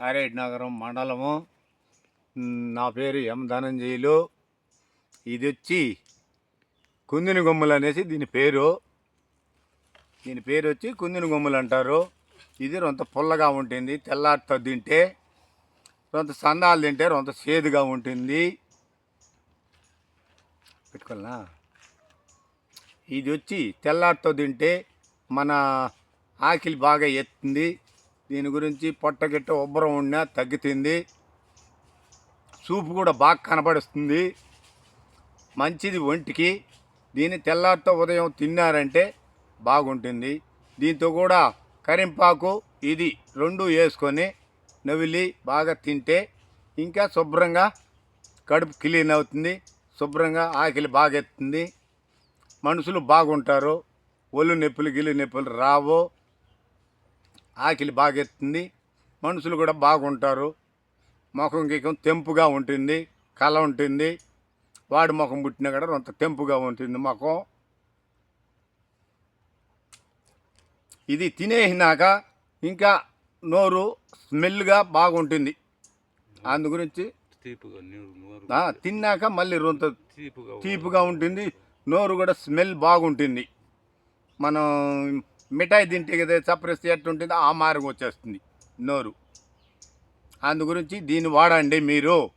సారేడ్ నగరం మండలము. నా పేరు ఎం ధనంజయులు. ఇది వచ్చి కుందిని గొమ్మలు అనేసి దీని పేరు. దీని పేరు వచ్చి కుందిని గొమ్మలు అంటారు. ఇది రొంత పుల్లగా ఉంటుంది తెల్లారితో తింటే రొంత సందాలు తింటే రొంత సేదుగా ఉంటుంది. పెట్టుకోవాలనా? ఇది వచ్చి తెల్లారితో తింటే మన ఆకిలి బాగా ఎత్తుంది. దీని గురించి పొట్టగిట్ట ఉబ్బరం ఉన్నా తగ్గుతుంది. సూపు కూడా బాగా కనపడుస్తుంది మంచిది ఒంటికి. దీన్ని తెల్లారితో ఉదయం తిన్నారంటే బాగుంటుంది. దీంతో కూడా కరింపాకు ఇది రెండు వేసుకొని నవిలి బాగా తింటే ఇంకా శుభ్రంగా కడుపు క్లీన్ అవుతుంది. శుభ్రంగా ఆకలి బాగా ఎత్తుంది. మనుషులు బాగుంటారు. ఒళ్ళు నొప్పులు గిల్లు నొప్పులు రావు. ఆకలి బాగా ఎత్తుంది మనుషులు కూడా బాగుంటారు. ముఖం గీకం తెంపుగా ఉంటుంది. కళ ఉంటుంది. వాడి ముఖం పుట్టినా కూడా కొంత తెంపుగా ఉంటుంది ముఖం. ఇది తినేసినాక ఇంకా నోరు స్మెల్గా బాగుంటుంది. అందు గురించి తిన్నాక మళ్ళీ రొంత తీపిగా ఉంటుంది. నోరు కూడా స్మెల్ బాగుంటుంది. మనం మిఠాయి తింటే కదా చప్పరిస్తే ఎట్టుంటుందో ఆ మార్గం వచ్చేస్తుంది నోరు. అందు గురించి దీన్ని వాడండి మీరు.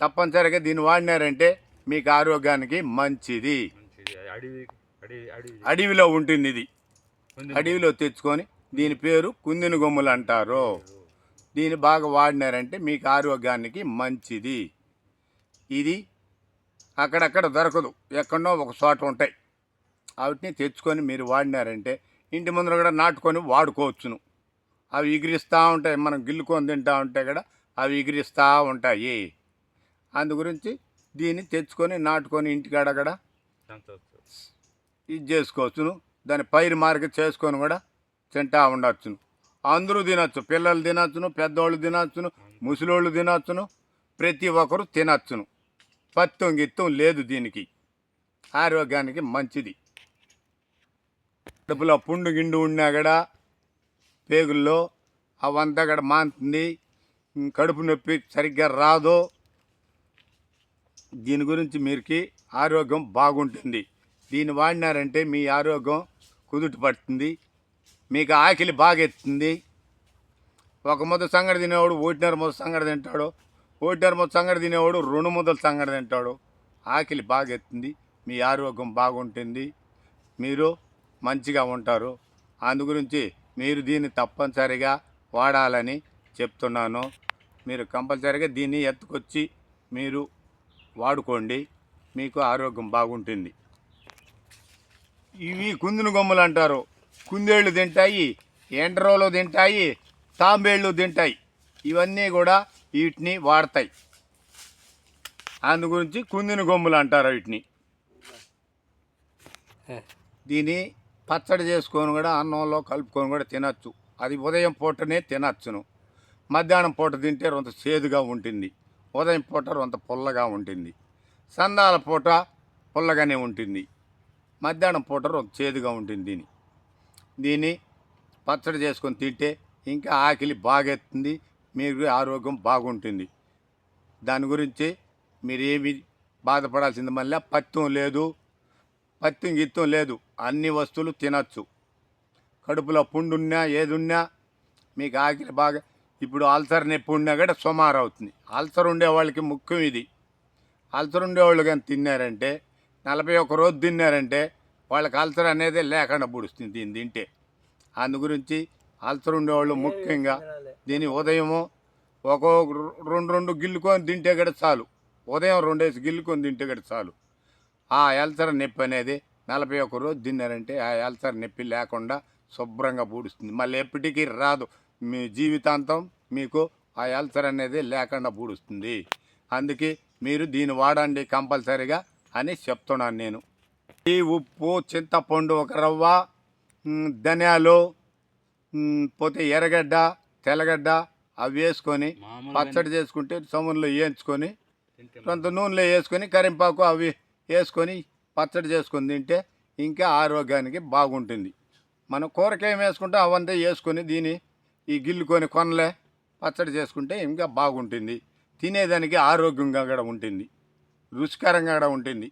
తప్పనిసరిగా దీన్ని వాడినారంటే మీకు ఆరోగ్యానికి మంచిది. మంచిది. అడవి అడవి అడవి. అడవిలో ఉంటుంది ఇది. అడవిలో తెచ్చుకొని దీని పేరు కుందిన గొమ్ములు అంటారు. దీన్ని బాగా వాడినారంటే మీకు ఆరోగ్యానికి మంచిది. ఇది అక్కడక్కడ దొరకదు. ఎక్కడో ఒక చోట ఉంటాయి. వాటిని తెచ్చుకొని మీరు వాడినారంటే ఇంటి ముందర కూడా నాటుకొని వాడుకోవచ్చును. అవి ఎగిరిస్తూ ఉంటాయి. మనం గిల్లుకొని తింటా ఉంటే కూడా అవి ఎగిరిస్తూ ఉంటాయి. అందు గురించి దీన్ని తెచ్చుకొని నాటుకొని ఇంటికాడ కూడా ఇది చేసుకోవచ్చును. దాని పైరు మార్గ చేసుకొని కూడా తింటా ఉండొచ్చును అందరూ తినొచ్చు. పిల్లలు తినొచ్చును పెద్దోళ్ళు తినొచ్చును ముసలోళ్ళు తినొచ్చును. ప్రతి ఒక్కరు తినొచ్చును. పత్తం గిత్తం లేదు దీనికి. ఆరోగ్యానికి మంచిది. కడుపులో పుండు గిండు ఉన్నా కూడా పేగుల్లో అవంతా కూడా మాంతుంది. కడుపు నొప్పి సరిగ్గా రాదు. దీని గురించి మీరుకి ఆరోగ్యం బాగుంటుంది. దీన్ని వాడినారంటే మీ ఆరోగ్యం కుదుట పడుతుంది. మీకు ఆకలి బాగా ఎత్తుంది ఒక ముద్ద సంగడి తినేవాడు ఒకటిన్నర ముద్ద సంగడి తింటాడు. ఓటినర ముద్ద సంగడి తినేవాడు రెండు ముద్దల సంగడి తింటాడు. ఆకలి బాగా ఎత్తుంది మీ ఆరోగ్యం బాగుంటుంది. మీరు మంచిగా ఉంటారు. అందు గురించి మీరు దీన్ని తప్పనిసరిగా వాడాలని చెప్తున్నాను. మీరు కంపల్సరిగా దీన్ని ఎత్తుకొచ్చి మీరు వాడుకోండి. మీకు ఆరోగ్యం బాగుంటుంది. ఇవి కుందిన గొమ్మలు అంటారు. కుందేళ్ళు తింటాయి ఎండ్రోలు తింటాయి తాంబేళ్ళు తింటాయి. ఇవన్నీ కూడా వీటిని వాడతాయి. అందు గురించి కుందిన గొమ్మలు అంటారు వీటిని. దీన్ని పచ్చడి చేసుకొని కూడా అన్నంలో కలుపుకొని కూడా తినచ్చు. అది ఉదయం పూటనే తినచ్చును. మధ్యాహ్నం పూట తింటే రొంత చేదుగా ఉంటుంది. ఉదయం పూట రొంత పుల్లగా ఉంటుంది. సందాల పూట పుల్లగానే ఉంటుంది. మధ్యాహ్నం పూట రొంత చేదుగా ఉంటుంది దీని. దీన్ని పచ్చడి చేసుకొని తింటే ఇంకా ఆకలి బాగెత్తుంది మీకు ఆరోగ్యం బాగుంటుంది. దాని గురించి మీరేమి బాధపడాల్సింది మళ్ళీ పత్యం లేదు. పత్యం గిత్తం లేదు. అన్ని వస్తువులు తినచ్చు. కడుపులో పుండున్నా ఏదున్నా మీకు ఆకలి బాగా ఇప్పుడు అల్సర్ నొప్పి ఉన్నా కూడా సుమారు అవుతుంది. అల్సర్ ఉండే వాళ్ళకి ముఖ్యం ఇది. అల్సర్ ఉండేవాళ్ళు కానీ తిన్నారంటే నలభై ఒక్క రోజు తిన్నారంటే వాళ్ళకి అల్సర్ అనేది లేకుండా పుడుస్తుంది దీన్ని తింటే. అందు గురించి అల్సర్ ఉండేవాళ్ళు ముఖ్యంగా దీని ఉదయము ఒక్కొక్క రెండు రెండు గిల్లుకొని తింటే కూడా చాలు. ఉదయం రెండేసి గిల్లుకొని తింటే కూడా చాలు. ఆ అల్సర్ నొప్పి అనేది నలభై ఒక్క రోజు తిన్నారంటే ఆ అల్సర్ నొప్పి లేకుండా శుభ్రంగా పూడుస్తుంది. మళ్ళీ ఎప్పటికీ రాదు. మీ జీవితాంతం మీకు ఆ అల్సర్ అనేది లేకుండా పూడుస్తుంది. అందుకే మీరు దీన్ని వాడండి కంపల్సరీగా అని చెప్తున్నాను నేను. ఈ ఉప్పు చింతపండు ఒక రవ్వ ధనియాలు పోతే ఎర్రగడ్డ తెల్లగడ్డ అవి వేసుకొని పచ్చడి చేసుకుంటే సమున్లో వేయించుకొని కొంత నూనెలో వేసుకొని కరింపాకు అవి వేసుకొని పచ్చడి చేసుకొని తింటే ఇంకా ఆరోగ్యానికి బాగుంటుంది. మనం కూరకేం వేసుకుంటే అవంతా వేసుకొని దీని ఈ గిల్లుకొని కొనలే పచ్చడి చేసుకుంటే ఇంకా బాగుంటుంది. తినేదానికి ఆరోగ్యంగా కూడా ఉంటుంది. రుచికరంగా కూడా ఉంటుంది.